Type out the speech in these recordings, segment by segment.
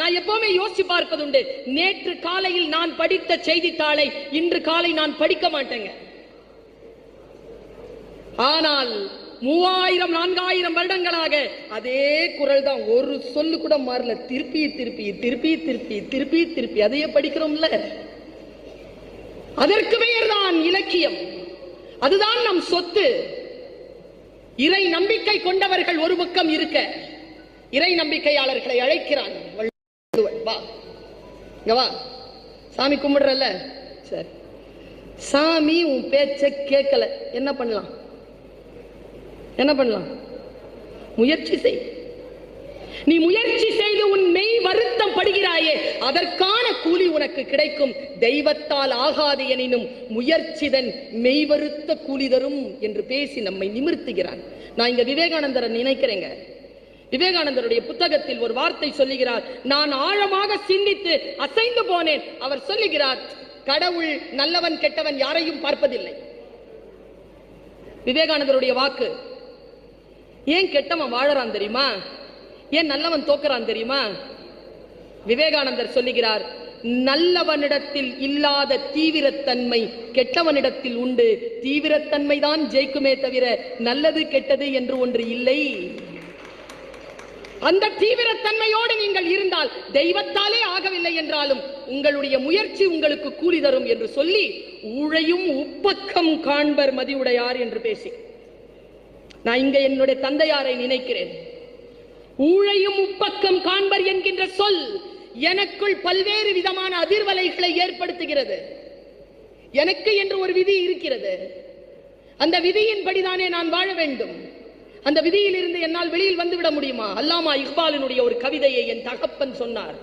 நான் எப்பவுமே யோசிச்சு பார்ப்பதுண்டு. நேற்று காலையில் நான் படித்த செய்தித்தாளை இன்று காலை நான் படிக்க மாட்டேங்க. ஆனால் மூவாயிரம் நான்காயிரம் வருடங்களாக அதே குரல் தான் ஒரு சொல்லு கூட மாறல. திருப்பி திருப்பி திருப்பி திருப்பி திருப்பி திருப்பி. அதையே படிக்கிறோம்ல. அதற்கு பெயர்தான் இலக்கியம். அதுதான் நம் சொத்து. இறை நம்பிக்கை கொண்டவர்கள் ஒரு பக்கம் இருக்க இறை நம்பிக்கையாளர்களை அழைக்கிறான். வா. இங்க வா. சாமி கும்பிடுறல்ல? சரி. சாமி உன் பேச்ச கேட்கல. என்ன பண்ணலாம்? என்ன பண்ணலாம்? முயற்சி செய். நீ முயற்சி செய்து உன் மெய் வருத்தம் படுகிறாயே அதற்கான கூலி உனக்கு கிடைக்கும். தெய்வத்தால் ஆகாது எனினும் முயற்சிதன் மெய் வருத்த கூலி தரும் என்று பேசி நம்மை நிமிர்த்துகிறான். நான் இங்க விவேகானந்தரை நினைக்கிறேங்க. விவேகானந்தருடைய புத்தகத்தில் ஒரு வார்த்தை சொல்லுகிறார். நான் ஆழமாக சிந்தித்து அசைந்து போனேன். அவர் சொல்லுகிறார் கடவுள் நல்லவன் கெட்டவன் யாரையும் பார்ப்பதில்லை. விவேகானந்தருடைய வாக்கு ஏன் கெட்டவன் வாழறான் தெரியுமா? ஏன் நல்லவன் தோக்குறான் தெரியுமா? விவேகானந்தர் சொல்லுகிறார் நல்லவனிடத்தில் இல்லாத தீவிரத்தன்மை கெட்டவனிடத்தில் உண்டு. தீவிரத்தன்மை தான் ஜெயிக்குமே தவிர நல்லது கெட்டது என்று ஒன்று இல்லை. அந்த தீவிரத்தன்மையோடு நீங்கள் இருந்தால் தெய்வத்தாலே ஆகவில்லை என்றாலும் உங்களுடைய முயற்சி உங்களுக்கு கூலி தரும் என்று சொல்லி ஊழையும் உப்பக்கம் காண்பர் மதியுடையார் என்று பேசி. நான் இங்க என்னுடைய தந்தையாரை நினைக்கிறேன். ஊழையும் உப்பக்கம் காண்பர் என்கின்ற சொல் எனக்குள் பல்வேறு விதமான அதிர்வலைகளை ஏற்படுத்துகிறது. எனக்கு என்று ஒரு விதி இருக்கிறது. அந்த விதியின்படிதானே நான் வாழ வேண்டும். அந்த விதியில் இருந்து என்னால் வெளியில் வந்துவிட முடியுமா அல்லாமா இக்பாலினுடைய ஒரு கவிதையை என் தகப்பன் சொன்னார்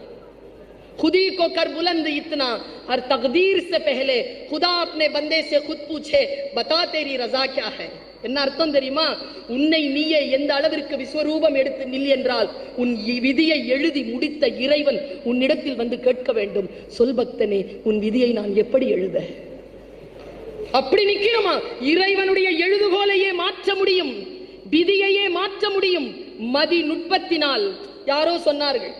खुदी को कर बुलंद इतना हर तकदीर से पहले खुदा अपने बंदे से खुद पूछे बता तेरी रजा क्या है என்ன அர்த்தம் தெரியுமா உன்னை நீயே எந்த அளவிற்கு விஸ்வரூபம் எடுத்து நில் என்றால் உன் இ- விதியை எழுதி முடித்த இறைவன் உன்னிடத்தில் வந்து கேட்க வேண்டும் சொல் பக்தனே உன் விதியை நான் எப்படி எழுத அப்படி நிக்கணுமா இறைவனுடைய எழுதுகோலையே மாற்ற முடியும் விதியையே மாற்ற முடியும். மதி நுட்பத்தினால் யாரோ சொன்னார்கள்.